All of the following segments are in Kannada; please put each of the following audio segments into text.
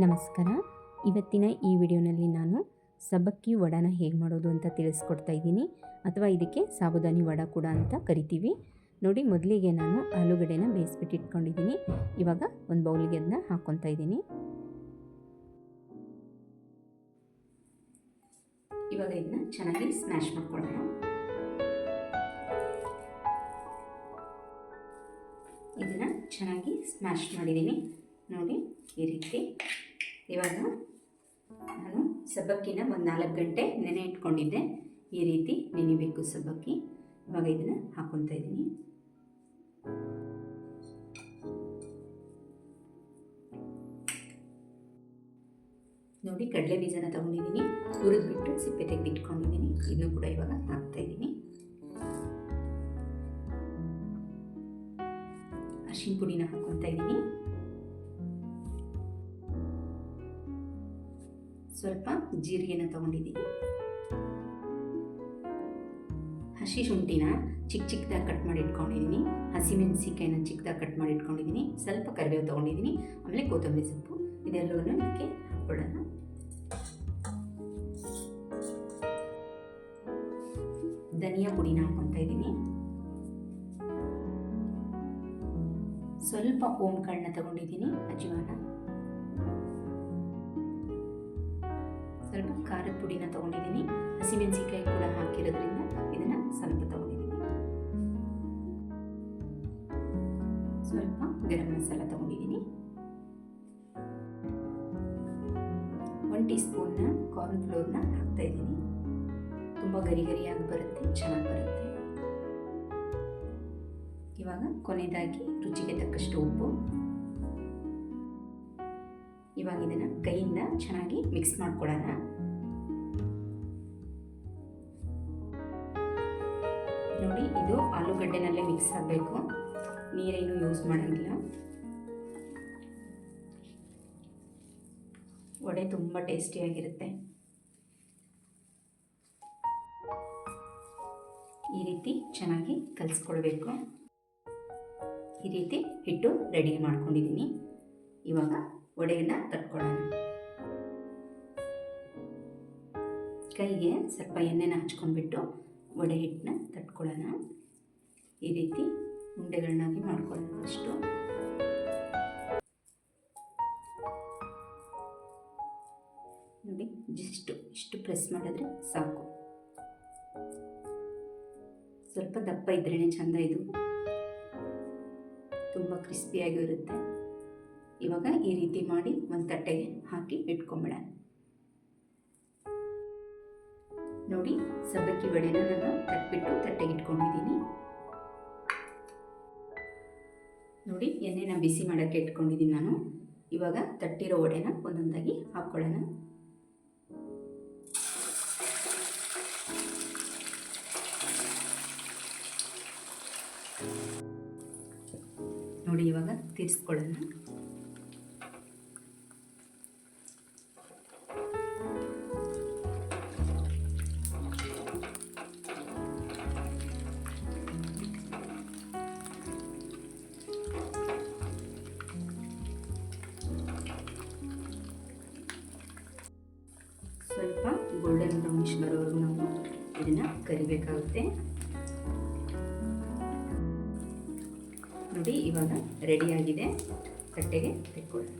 ನಮಸ್ಕಾರ. ಇವತ್ತಿನ ಈ ವಿಡಿಯೋನಲ್ಲಿ ನಾನು ಸಬ್ಬಕ್ಕಿ ವಡಾನ ಹೇಗೆ ಮಾಡೋದು ಅಂತ ತಿಳಿಸ್ಕೊಡ್ತಾ ಇದ್ದೀನಿ. ಅಥವಾ ಇದಕ್ಕೆ ಸಾಬುದಾನಿ ವಡ ಕೂಡ ಅಂತ ಕರಿತೀವಿ. ನೋಡಿ, ಮೊದಲಿಗೆ ನಾನು ಆಲೂಗಡ್ಡೆನ ಬೇಯಿಸ್ಬಿಟ್ಟು ಇಟ್ಕೊಂಡಿದ್ದೀನಿ. ಇವಾಗ ಒಂದು ಬೌಲಿಗೆ ಅದನ್ನ ಹಾಕ್ಕೊತಾ ಇದ್ದೀನಿ. ಇವಾಗ ಇದನ್ನ ಚೆನ್ನಾಗಿ ಸ್ಮ್ಯಾಶ್ ಮಾಡ್ಕೊಳ್ಳೋಣ. ಇದನ್ನ ಚೆನ್ನಾಗಿ ಸ್ಮ್ಯಾಶ್ ಮಾಡಿದ್ದೀನಿ. ನೋಡಿ, ಈ ರೀತಿ. ಇವಾಗ ನಾನು ಸಬ್ಬಕ್ಕಿನ ಒಂದು ನಾಲ್ಕು ಗಂಟೆ ನೆನೆ ಇಟ್ಕೊಂಡಿದ್ದೆ. ಈ ರೀತಿ ನೆನಿಬೇಕು ಸಬ್ಬಕ್ಕಿ. ಇವಾಗ ಇದನ್ನು ಹಾಕೊತಾ ಇದ್ದೀನಿ. ನೋಡಿ, ಕಡಲೆ ಬೀಜನ ತಗೊಂಡಿದ್ದೀನಿ. ಹುರಿದ್ಬಿಟ್ಟು ಸಿಪ್ಪೆ ತೆಗೆದಿಟ್ಕೊಂಡಿದ್ದೀನಿ. ಇದನ್ನು ಕೂಡ ಇವಾಗ ಹಾಕ್ತಾ ಇದ್ದೀನಿ. ಅರ್ಶಿನ ಪುಡಿನ ಹಾಕ್ಕೊತಾ ಇದ್ದೀನಿ. ಸ್ವಲ್ಪ ಜೀರಿಗೆನ ತಗೊಂಡಿದ್ದೀನಿ ಹಸಿ ಶುಂಠಿನ ಚಿಕ್ಕ ಚಿಕ್ಕದಾಗಿ ಕಟ್ ಮಾಡಿ ಇಟ್ಕೊಂಡಿದ್ದೀನಿ ಹಸಿಮೆಣಸಿಕಾಯಿನ ಚಿಕ್ಕದಾಗಿ ಕಟ್ ಮಾಡಿ ಇಟ್ಕೊಂಡಿದ್ದೀನಿ ಸ್ವಲ್ಪ ಕರಿಬೇವು ತೊಗೊಂಡಿದ್ದೀನಿ ಆಮೇಲೆ ಕೊತ್ತಂಬರಿ ಸೊಪ್ಪು. ಇದೆಲ್ಲವನ್ನು ಇದಕ್ಕೆ ಹಾಕ್ಕೊಳ್ಳೋಣ. ಧನಿಯಾ ಪುಡಿನ ಹಾಕೊತಾ ಇದ್ದೀನಿ. ಸ್ವಲ್ಪ ಓಂಕಾಳನ್ನ ತಗೊಂಡಿದ್ದೀನಿ ಅಜ್ವಾನ ಪುಡಿನ ತಗೊಂಡಿದ್ದೀನಿ. ಹಸಿಮೆಣಸಿಕಾಯಿ ಕೂಡ ಹಾಕಿರೋದ್ರಿಂದ ಇದನ್ನ ಸ್ವಲ್ಪ ತಗೊಂಡಿದ್ದೀನಿ. ಸ್ವಲ್ಪ ಗರಂ ಮಸಾಲ ತಗೊಂಡಿದ್ದೀನಿ. ಒನ್ ಟೀ ಸ್ಪೂನ್ನ ಕಾರ್ನ್ ಫ್ಲೋರ್ನ ಹಾಕ್ತಾ ಇದ್ದೀನಿ. ತುಂಬ ಗರಿ ಗರಿಯಾಗಿ ಬರುತ್ತೆ, ಚೆನ್ನಾಗಿ ಬರುತ್ತೆ. ಇವಾಗ ಕೊನೆಯದಾಗಿ ರುಚಿಗೆ ತಕ್ಕಷ್ಟು ಉಪ್ಪು. ಇವಾಗ ಇದನ್ನು ಕೈಯಿಂದ ಚೆನ್ನಾಗಿ ಮಿಕ್ಸ್ ಮಾಡ್ಕೊಳ್ಳೋಣ. ನೋಡಿ, ಇದು ಆಲೂಗಡ್ಡೆನಲ್ಲೇ ಮಿಕ್ಸ್ ಆಗಬೇಕು. ನೀರೇನು ಯೂಸ್ ಮಾಡೋಂಗಿಲ್ಲ. ವಡೆ ತುಂಬ ಟೇಸ್ಟಿಯಾಗಿರುತ್ತೆ ಈ ರೀತಿ ಚೆನ್ನಾಗಿ ಕಲಿಸ್ಕೊಳ್ಬೇಕು ಈ ರೀತಿ ಹಿಟ್ಟು ರೆಡಿ ಮಾಡ್ಕೊಂಡಿದ್ದೀನಿ ಇವಾಗ ವಡೆಯನ್ನು ತಟ್ಕೊಳ್ಳೋಣ. ಕೈಗೆ ಸ್ವಲ್ಪ ಎಣ್ಣೆನ ಹಚ್ಕೊಂಡ್ಬಿಟ್ಟು ವಡೆ ಹಿಟ್ಟನ್ನ ತಟ್ಕೊಳ್ಳೋಣ. ಈ ರೀತಿ ಉಂಡೆಗಳನ್ನಾಗಿ ಮಾಡ್ಕೊಳ್ಳೋಣ ಅಷ್ಟು. ನೋಡಿ ಜಸ್ಟ್ ಇಷ್ಟು ಪ್ರೆಸ್ ಮಾಡಿದ್ರೆ ಸಾಕು. ಸ್ವಲ್ಪ ದಪ್ಪ ಇದ್ರೇ ಚಂದ ಇದು. ತುಂಬ ಕ್ರಿಸ್ಪಿಯಾಗಿರುತ್ತೆ ಇವಾಗ ಈ ರೀತಿ ಮಾಡಿ ಒಂದು ತಟ್ಟೆಗೆ ಹಾಕಿ ಇಟ್ಕೊಂಬಿಡೋಣ. ನೋಡಿ, ಸಬ್ಬಕ್ಕಿ ವಡೆನ ನಾನು ತಟ್ಬಿಟ್ಟು ತಟ್ಟೆಗೆ ಇಟ್ಕೊಂಡಿದ್ದೀನಿ. ನೋಡಿ, ಎಣ್ಣೆನ ಬಿಸಿ ಮಾಡೋಕ್ಕೆ ಇಟ್ಕೊಂಡಿದ್ದೀನಿ ನಾನು. ಇವಾಗ ತಟ್ಟಿರೋ ವಡೆನ ಒಂದೊಂದಾಗಿ ಹಾಕ್ಕೊಳ್ಳೋಣ ನೋಡಿ, ಇವಾಗ ತೀರಿಸ್ಕೊಳ್ಳೋಣ. ಬ್ರೌನಿಶ್ ಬರೋವರೆಗೂ ನಾವು ಇದನ್ನು ಕರಿಬೇಕಾಗುತ್ತೆ. ನೋಡಿ ಇವಾಗ ರೆಡಿಯಾಗಿದೆ ತಟ್ಟೆಗೆ ತೆಕ್ಕೊಳ್ಳಿ.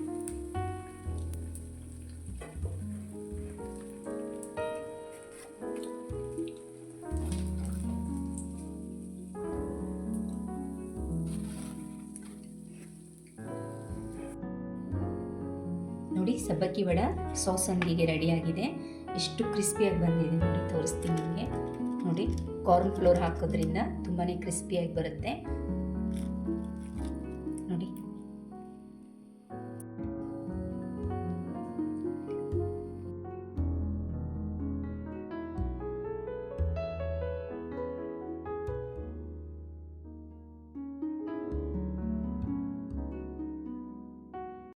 ನೋಡಿ, ಸಬ್ಬಕ್ಕಿ ವಡ ಸಾಸಂದಿಗೆ ರೆಡಿಯಾಗಿದೆ. ಎಷ್ಟು ಕ್ರಿಸ್ಪಿಯಾಗಿ ಬಂದಿದೆ ನೋಡಿ, ತೋರಿಸ್ತೀನಿ ನಿಮಗೆ. ನೋಡಿ ಕಾರ್ನ್ ಫ್ಲೋರ್ ಹಾಕೋದ್ರಿಂದ ತುಂಬಾ ಕ್ರಿಸ್ಪಿಯಾಗಿ ಬರುತ್ತೆ.